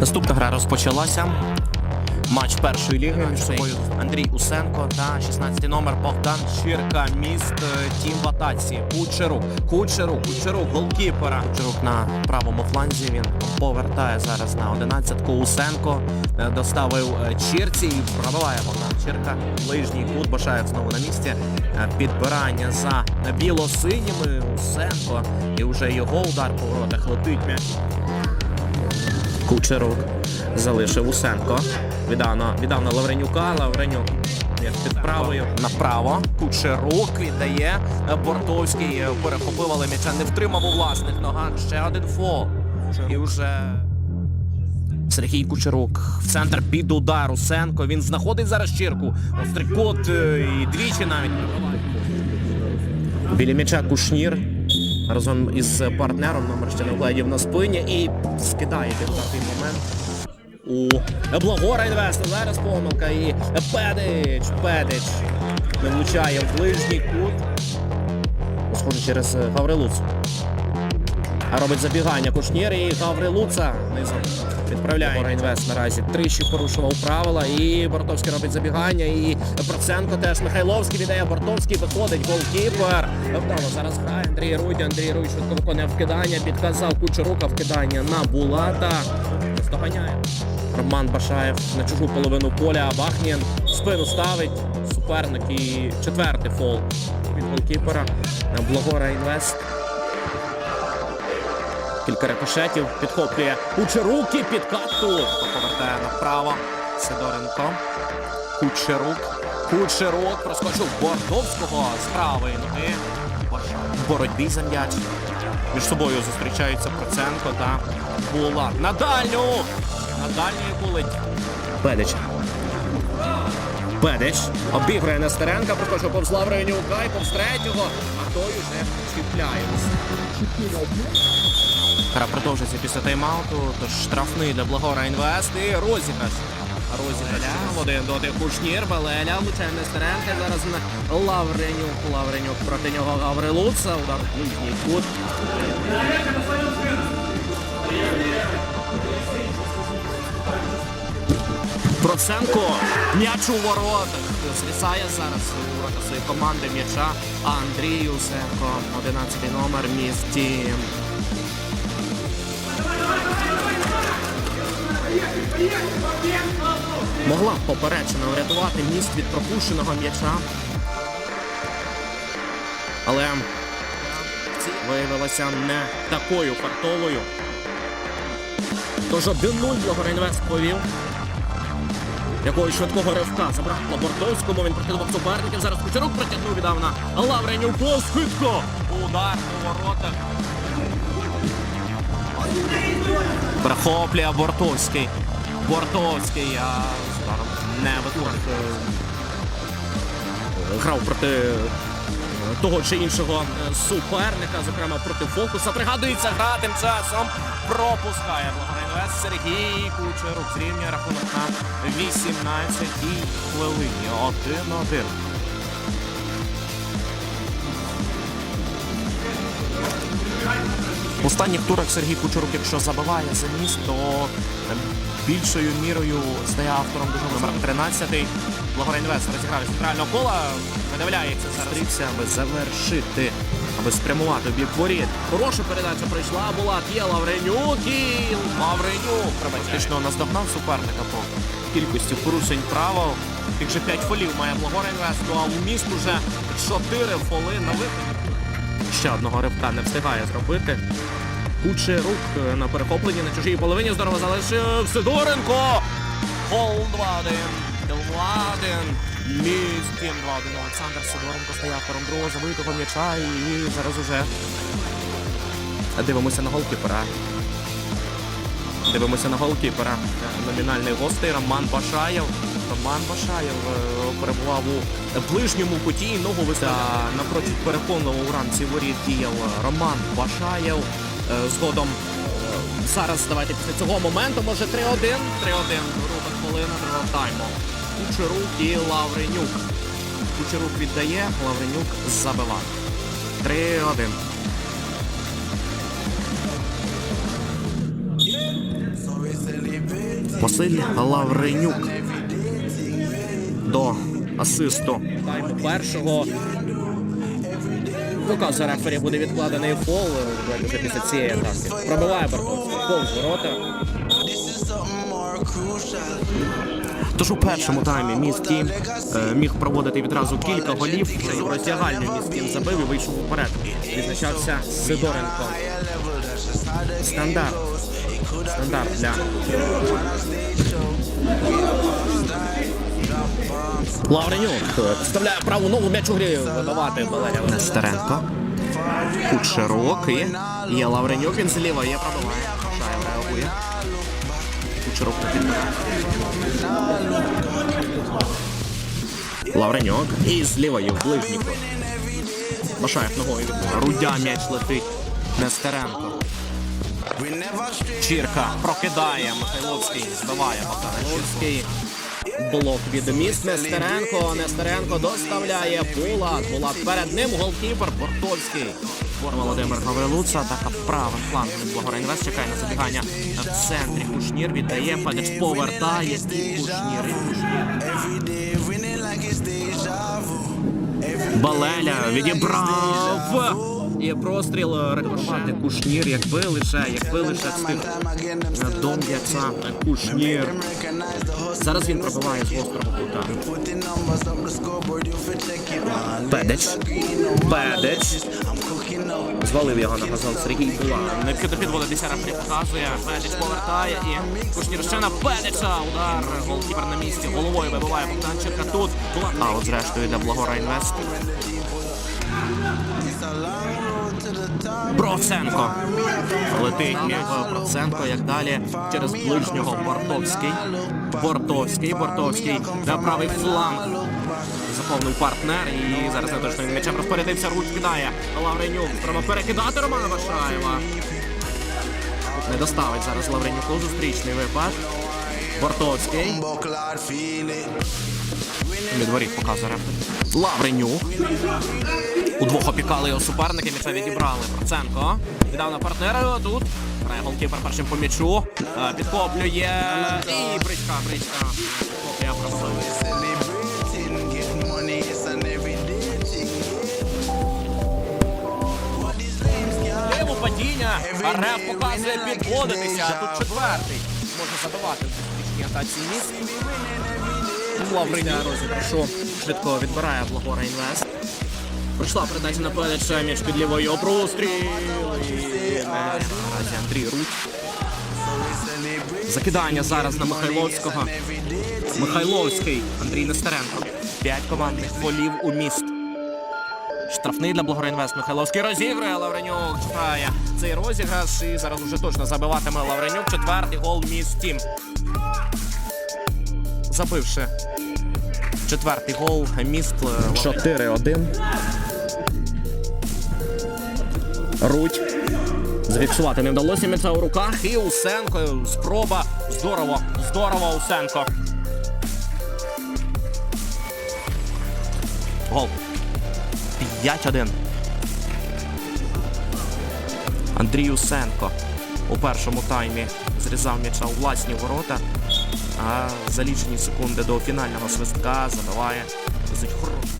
Наступна гра розпочалася. Матч першої ліги між собою Андрій Усенко та 16 номер Богдан Щирка. Міст е, тім в атаці. Кучерук, Кучерук, Кучерук, голкіпера. Кучерук на правому фланзі. Він повертає зараз на 11-ку. Усенко е, доставив е, Чірці і пробиває Богдан Щирка. Ближній кут Башаєв знову на місці. Підбирання за біло-синіми. Усенко. І вже його удар по воротах летить м'яч. Кучерук залишив Усенко. Віддав на, Лавренюка. Лавренюк під правою направо. Кучерук віддає. Бортовський перехопив, але м'яча не втримав у власних ногах. Ще один фол. І вже Сергій Кучерук в центр під удар Усенко. Він знаходить зараз чірку. Острикот е, і двічі навіть. Біля м'яча Кушнір разом із партнером номер ще не на спині і скидає під такий момент. У Благора інвеста. Зараз помилка і Педич. Педич не влучає в ближній кут. Схоже через Гаврилуцу. А робить забігання Кушнір і Гаврилуца низом відправляє інвест наразі. Тричі порушував правила і Бортовський робить забігання. І Проценко теж Михайловський віддає Бортовський. Виходить голкіпер. Вдало зараз грає Андрій Рудь. Андрій Рудь швидко виконує вкидання. Підказав Кучерука вкидання на Булата. Доганяє. Роман Башаєв на чужу половину поля. Бахнін в спину ставить суперник і четвертий фол від голкіпера. Благора Інвест. Кілька рикошетів підхоплює Кучерук і підкат. Повертає направо. Сидоренко. Кучерук. Кучерук проскочив Бордовського з правої ноги. В боротьбі за м'яч. Між собою зустрічаються Проценко та Булат. На дальню! На дальню булить. Бедич. Бедич обігрує Нестеренка, проскочив повз Лавренюка і повз третього, а той уже чіпляється. Гра продовжується після тайм-ауту, тож штрафний для Благора Інвест і розіграш. Розіграш в один до один Кушнір, Балеля, влучає Нестеренка, зараз на Лавренюк, Лавренюк проти нього Гаврилуца, удар ближній кут. Проценко, м'яч у воротах. Звісає зараз у ворота своєї команди м'яча. Андрій Усенко, 11 номер місті. Могла б поперечина врятувати міст від пропущеного м'яча. Але виявилася не такою фартовою. Тож 1-0 Благоринвест повів. Якогось швидкого ривка забрав Лабортовському. Він прокидував суперників. Зараз Кучерук протягнув віддав на Лавренюку. Скидко. Удар по воротах. Прохоплює Бортовський. Бортовський, а ударом не. Е, Грав проти того чи іншого суперника, зокрема проти фокуса. Пригадується гра тим часом. Пропускає Благоринвест Сергій Кучерук. Зрівнює рахунок на 18 хвилині. 1-1. В останніх турах Сергій Кучерук, якщо забиває за міст, то е, більшою мірою стає автором дуже номер 13. Благоринвест розіграв з центрального кола. Видавляється зараз стрівся, аби завершити, аби спрямувати в бік воріт. Хороша передача прийшла, була є Лавренюк і Лавренюк практично наздогнав суперника по кількості порушень правил. Тих же 5 фолів має Благоринвест, ну а у міст уже 4 фоли на виході. Ще одного ривка не встигає зробити. Кучерук е, на перехопленні на чужій половині здорово залишив Сидоренко. Гол 2-1. 2-1. 2-1. Олександр Сидоренко стає автором другого забитого м'яча і зараз уже дивимося на голкіпера. Дивимося на голкіпера. Номінальний гостей Роман Башаєв. Роман Башаєв е, перебував у ближньому куті, ногу виставляв. Напроти переконного у рамці воріт діяв Роман Башаєв. Е, Згодом е, зараз давайте після цього моменту, може 3-1. 3-1. Друга хвилина другого тайму. Кучерук і Лавренюк. Кучерук віддає, Лавренюк забиває. 3-1. Василь Лавренюк до асисту. Тайму першого. Показує рефері буде відкладений фол е, вже після цієї атаки. Пробиває Барковський. Повз ворота. Тож у першому таймі міст Тім е, міг проводити відразу кілька голів. Роздягальню міст Тім забив і вийшов уперед. Відзначався Сидоренко. Стандарт. Стандарт для Лавренюк вставляє праву ногу м'яч у грі видавати Валерія Нестеренко. Кут широкий. Є Лавренюк, він зліва є, пробиває. Шаєв реагує. Підбирає. Лавренюк. І зліва є в. Башаєв ногою Рудя м'яч летить. Нестеренко. Чірка прокидає. Михайловський збиває Богдан Чірський. Блок від міст Нестеренко. Нестеренко доставляє Булат. Булат перед ним голкіпер Портовський. Володимир Гаврилуца. Атака правим флангом. Благора Інвест чекає на забігання в центрі. Кушнір віддає. Падеч повертає. Кушнір. Балеля відібрав. І простріл рекордувати Кушнір, якби лише, якби лише встиг до м'яча Кушнір. Зараз він пробиває з гострого кута. Педеч. Педеч. Звалив його на газон Сергій Була. Необхідно підводити рефері показує. Педеч повертає і Кушнір ще на Педеча. Удар. Голкіпер на місці. Головою вибиває Богданченка. Тут була аут зрештою для Благора Інвест. Проценко. Летить м'яч Проценко, як далі через ближнього Бортовський. Бортовський, Бортовський на правий фланг. Заповнив партнер і зараз не він м'ячем розпорядився, руч кидає. Лавренюк. Треба перекидати Романа Башаєва. Не доставить зараз Лавренюку зустрічний випад. Бортовський. Від показує рефері. Лавренюк. Удвох опікали його суперники, м'яча відібрали. Проценко. Віддав партнера. Тут голкіпер першим по м'ячу. Е, Підхоплює. І бричка, бричка. Просто. Йому падіння. А показує підводитися. Тут четвертий. Може забивати в зустрічній атаці. Лавриня розіграшу. Швидко відбирає Благора Інвест. Пройшла передача на Пелеча, м'яч під лівою простріл. І Андрій Руть. Закидання зараз на Михайловського. Михайловський, Андрій Нестеренко. П'ять командних фолів у міст. Штрафний для Благоринвест. Михайловський розігрує. Лавренюк чекає цей розіграш. І зараз вже точно забиватиме Лавренюк. Четвертий гол міст Тім. Забивши четвертий гол міст 4-1. Руть. Зафіксувати не вдалося м'яча у руках. І Усенко. Спроба. Здорово. Здорово, Усенко. Гол. 5-1. Андрій Усенко у першому таймі зрізав м'яча у власні ворота. А за лічені секунди до фінального свистка забиває досить хороший.